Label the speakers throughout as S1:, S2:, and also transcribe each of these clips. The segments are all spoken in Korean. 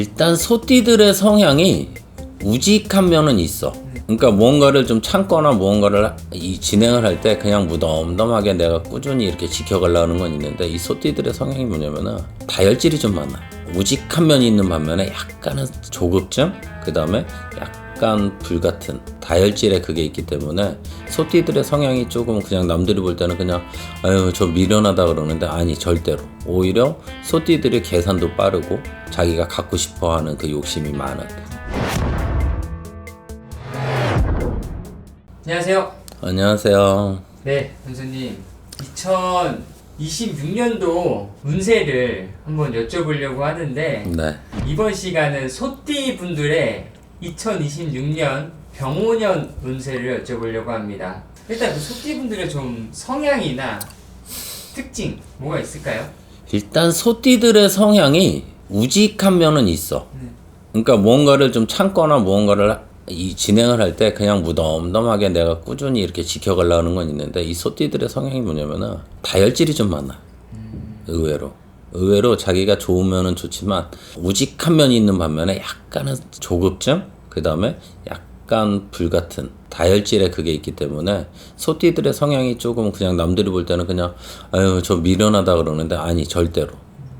S1: 일단 소띠들의 성향이 우직한 면은 있어. 그러니까 무언가를 좀 참거나 무언가를 이 진행을 할 때 그냥 무덤덤하게 내가 꾸준히 이렇게 지켜가려는 건 있는데 이 소띠들의 성향이 뭐냐면은 다혈질이 좀 많아. 우직한 면이 있는 반면에 약간은 조급증, 그 다음에 약 간 불같은 다혈질의 그게 있기 때문에 소띠들의 성향이 조금 그냥 남들이 볼 때는 그냥 아유 저 미련하다 그러는데 아니 절대로 오히려 소띠들이 계산도 빠르고 자기가 갖고 싶어하는 그 욕심이 많은
S2: 안녕하세요.
S1: 안녕하세요
S2: 네, 선수님. 2026년도 운세를 한번 여쭤보려고 하는데
S1: 네
S2: 이번 시간은 소띠 분들의 2026년 병오년 운세를 여쭤보려고 합니다. 일단 그 소띠 분들의 좀 성향이나 특징 뭐가 있을까요?
S1: 일단 소띠들의 성향이 우직한 면은 있어. 그러니까 무언가를 좀 참거나 무언가를 이 진행을 할 때 그냥 무덤덤하게 내가 꾸준히 이렇게 지켜가려는 건 있는데 이 소띠들의 성향이 뭐냐면은 다혈질이 좀 많아. 의외로 의외로 자기가 좋으면은 좋지만 우직한 면이 있는 반면에 약간은 조급증 그 다음에 약간 불같은 다혈질의 그게 있기 때문에 소띠들의 성향이 조금 그냥 남들이 볼 때는 그냥 아유 저 미련하다 그러는데 아니 절대로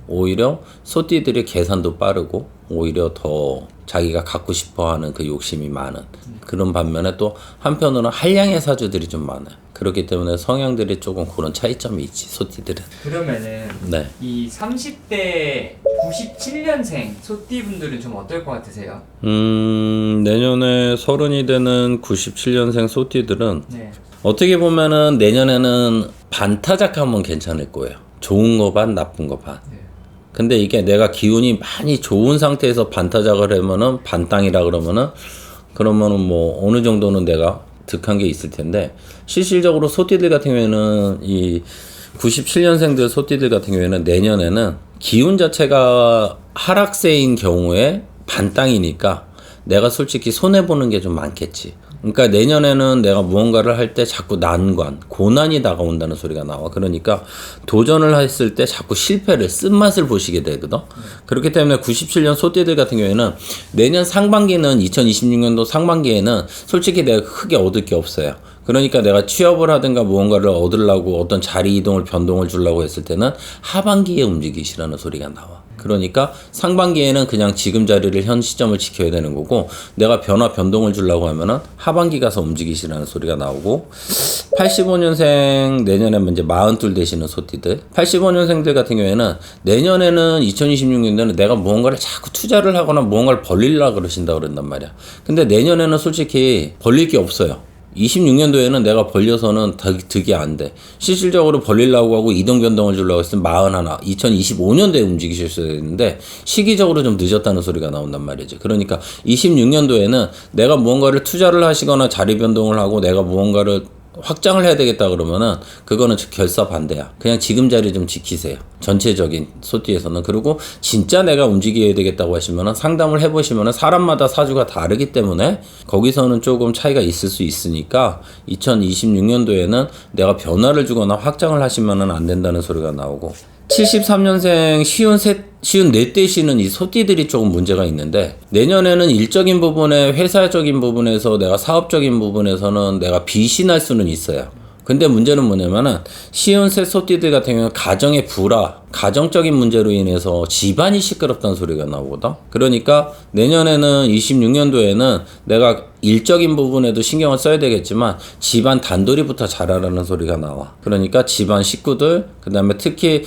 S1: 오히려 소띠들이 계산도 빠르고 오히려 더 자기가 갖고 싶어 하는 그 욕심이 많은 그런 반면에 또 한편으로는 한량의 사주들이 좀 많아요. 그렇기 때문에 성향들이 조금 그런 차이점이 있지 소띠들은.
S2: 그러면은
S1: 네.
S2: 이 30대 97년생 소띠 분들은 좀 어떨 것 같으세요?
S1: 음 내년에 서른이 되는 97년생 소띠들은
S2: 네.
S1: 어떻게 보면은 내년에는 반타작하면 괜찮을 거예요. 좋은 거 반, 나쁜 거 반.
S2: 네.
S1: 근데 이게 내가 기운이 많이 좋은 상태에서 반타작을 하면은 반땅이라 그러면은 그러면은 뭐 어느 정도는 내가 득한 게 있을 텐데 실질적으로 소띠들 같은 경우에는 이 97년생들 소띠들 같은 경우에는 내년에는 기운 자체가 하락세인 경우에 반땅이니까 내가 솔직히 손해 보는 게 좀 많겠지. 그러니까 내년에는 내가 무언가를 할 때 자꾸 난관, 고난이 다가온다는 소리가 나와. 그러니까 도전을 했을 때 자꾸 실패를 쓴맛을 보시게 되거든. 그렇기 때문에 97년 소띠들 같은 경우에는 내년 상반기는 2026년도 상반기에는 솔직히 내가 크게 얻을 게 없어요. 그러니까 내가 취업을 하든가 무언가를 얻으려고 어떤 자리 이동을 변동을 주려고 했을 때는 하반기에 움직이시라는 소리가 나와. 그러니까 상반기에는 그냥 지금 자리를 현 시점을 지켜야 되는 거고 내가 변화 변동을 주려고 하면은 하반기 가서 움직이시라는 소리가 나오고 85년생 내년에 이제 42 되시는 소띠들. 85년생들 같은 경우에는 내년에는 2026년도에는 내가 무언가를 자꾸 투자를 하거나 무언가를 벌리려고 그러신다 그런단 말이야. 근데 내년에는 솔직히 벌릴 게 없어요 26년도에는 내가 벌려서는 득- 득이 안 돼. 실질적으로 벌리려고 하고 이동 변동을 주려고 했으면 41. 2025년도에 움직이셨어야 되는데 시기적으로 좀 늦었다는 소리가 나온단 말이지. 그러니까 26년도에는 내가 무언가를 투자를 하시거나 자리 변동을 하고 내가 무언가를 확장을 해야 되겠다 그러면은 그거는 결사 반대야. 그냥 지금 자리 좀 지키세요. 전체적인 소띠에서는 그리고 진짜 내가 움직여야 되겠다고 하시면은 상담을 해보시면은 사람마다 사주가 다르기 때문에 거기서는 조금 차이가 있을 수 있으니까 2026년도에는 내가 변화를 주거나 확장을 하시면은 안 된다는 소리가 나오고 73년생 쉬운 셋, 쉬운 넷대 시는 이 소띠들이 조금 문제가 있는데 내년에는 일적인 부분에 회사적인 부분에서 내가 사업적인 부분에서는 내가 날 수는 있어요. 근데 문제는 뭐냐면은 셋 소띠들 같은 경우는 가정의 불화, 가정적인 문제로 인해서 집안이 시끄럽다는 소리가 나오거든. 그러니까 내년에는 26년도에는 내가 일적인 부분에도 신경을 써야 되겠지만 집안 단돌이부터 잘하라는 소리가 나와. 그러니까 집안 식구들, 그 다음에 특히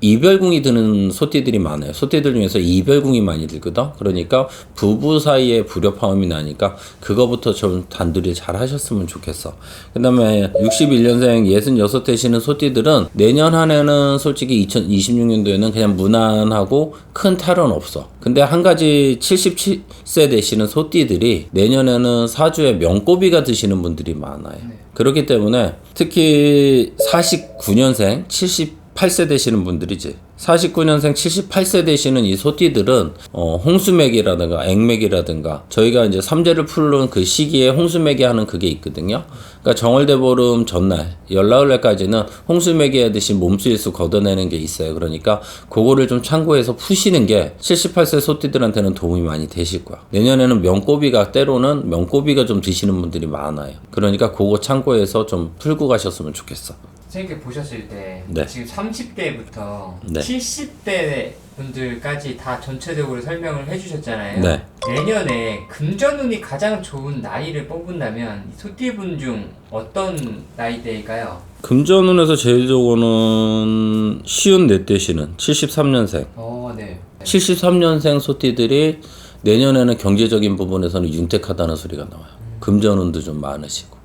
S1: 이별궁이 드는 소띠들이 많아요. 소띠들 중에서 이별궁이 많이 들거든. 그러니까 부부 사이에 불협화음이 나니까 그거부터 좀 단둘이 잘 하셨으면 좋겠어. 그 다음에 61년생 66 되시는 소띠들은 내년 한 해는 솔직히 2026년도에는 그냥 무난하고 큰 탈은 없어. 근데 한 가지 77세 되시는 소띠들이 내년에는 사주에 명고비가 드시는 분들이 많아요. 그렇기 때문에 특히 49년생 70 78세 되시는 분들이지. 49년생 78세 되시는 이 소띠들은 어, 홍수맥이라든가 액맥이라든가 저희가 이제 삼재를 풀는 그 시기에 홍수맥이 하는 그게 있거든요. 그러니까 정월대보름 전날 열나흘날까지는 홍수맥이 하듯이 몸수일수 걷어내는 게 있어요. 그러니까 그거를 좀 참고해서 푸시는 게 78세 소띠들한테는 도움이 많이 되실 거야. 내년에는 명꼬비가 때로는 명꼬비가 좀 드시는 분들이 많아요. 그러니까 그거 참고해서 좀 풀고 가셨으면 좋겠어.
S2: 선생님께 보셨을 때
S1: 네.
S2: 지금 30대부터
S1: 네.
S2: 70대 분들까지 다 전체적으로 설명을 해주셨잖아요.
S1: 네.
S2: 내년에 금전운이 가장 좋은 나이를 뽑은다면 이 소띠분 중 어떤 나이대일까요?
S1: 금전운에서 제일 좋은 쉬운 넷 되시는 73년생.
S2: 어, 네.
S1: 73년생 소띠들이 내년에는 경제적인 부분에서는 윤택하다는 소리가 나와요. 금전운도 좀 많으시고.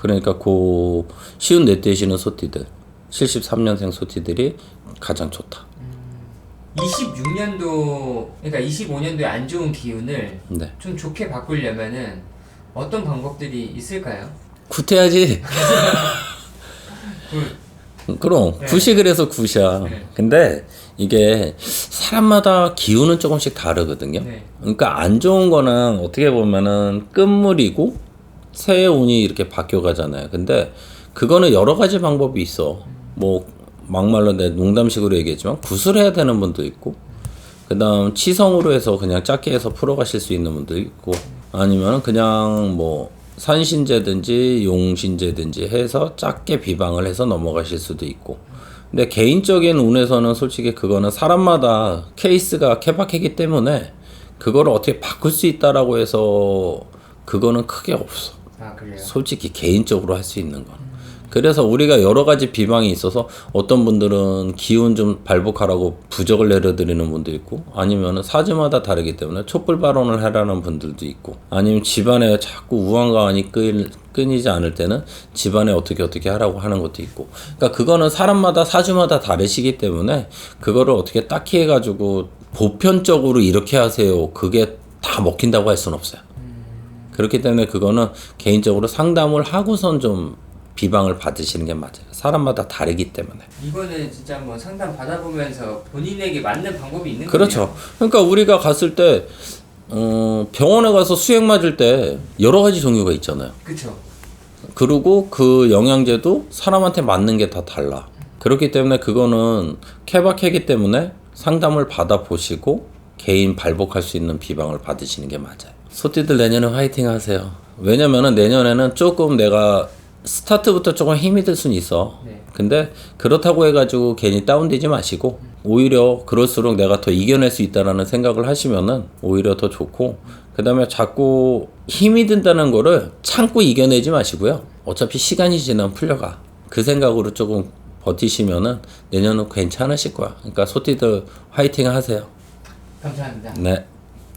S1: 그러니까 그 쉬운 넷 되시는 소띠들, 73년생 소띠들이 가장 좋다.
S2: 26년도 그러니까 25년도에 안 좋은 기운을
S1: 네.
S2: 좀 좋게 바꾸려면은 어떤 방법들이 있을까요?
S1: 굿해야지. 그럼
S2: 네.
S1: 굿이 그래서 굿이야.
S2: 네.
S1: 근데 이게 사람마다 기운은 조금씩 다르거든요.
S2: 네.
S1: 그러니까 안 좋은 거는 어떻게 보면은 끝물이고 새해 운이 이렇게 바뀌어 가잖아요. 근데 그거는 여러 가지 방법이 있어. 뭐 막말로 내 농담식으로 얘기했지만 구슬해야 되는 분도 있고 그다음 치성으로 해서 그냥 작게 해서 풀어 가실 수 있는 분도 있고 아니면 그냥 뭐 산신제든지 용신제든지 해서 작게 비방을 해서 넘어가실 수도 있고 근데 개인적인 운에서는 솔직히 그거는 사람마다 케이스가 케바케기 때문에 그거를 어떻게 바꿀 수 있다라고 해서 그거는 크게 없어.
S2: 아.
S1: 솔직히 개인적으로 할 수 있는 건. 그래서 우리가 여러 가지 비방이 있어서 어떤 분들은 기운 좀 발복하라고 부적을 내려드리는 분도 있고 아니면은 사주마다 다르기 때문에 촛불 발언을 하라는 분들도 있고 아니면 집안에 자꾸 우왕가안이 끈, 끊이지 않을 때는 집안에 어떻게 어떻게 하라고 하는 것도 있고 그러니까 그거는 사람마다 사주마다 다르시기 때문에 그거를 어떻게 딱히 해가지고 보편적으로 이렇게 하세요 그게 다 먹힌다고 할 수는 없어요 그렇기 때문에 그거는 개인적으로 상담을 하고선 좀 비방을 받으시는 게 맞아요. 사람마다 다르기 때문에.
S2: 이거는 진짜 한번 상담 받아보면서 본인에게 맞는 방법이 있는
S1: 그렇죠. 그러니까 우리가 갔을 때 어, 병원에 가서 수액 맞을 때 여러 가지 종류가 있잖아요.
S2: 그렇죠.
S1: 그리고 그 영양제도 사람한테 맞는 게 다 달라. 그렇기 때문에 그거는 케바케기 때문에 상담을 받아 보시고 개인 발복할 수 있는 비방을 받으시는 게 맞아요. 소띠들 내년에 화이팅 하세요. 왜냐면은 내년에는 조금 내가 스타트부터 조금 힘이 들 수는 있어.
S2: 네.
S1: 근데 그렇다고 해가지고 괜히 다운되지 마시고 오히려 그럴수록 내가 더 이겨낼 수 있다라는 생각을 하시면은 오히려 더 좋고 그 다음에 자꾸 힘이 든다는 거를 참고 이겨내지 마시고요. 어차피 시간이 지나면 풀려가. 그 생각으로 조금 버티시면은 내년은 괜찮으실 거야. 그러니까 소띠들 화이팅 하세요.
S2: 감사합니다.
S1: 네.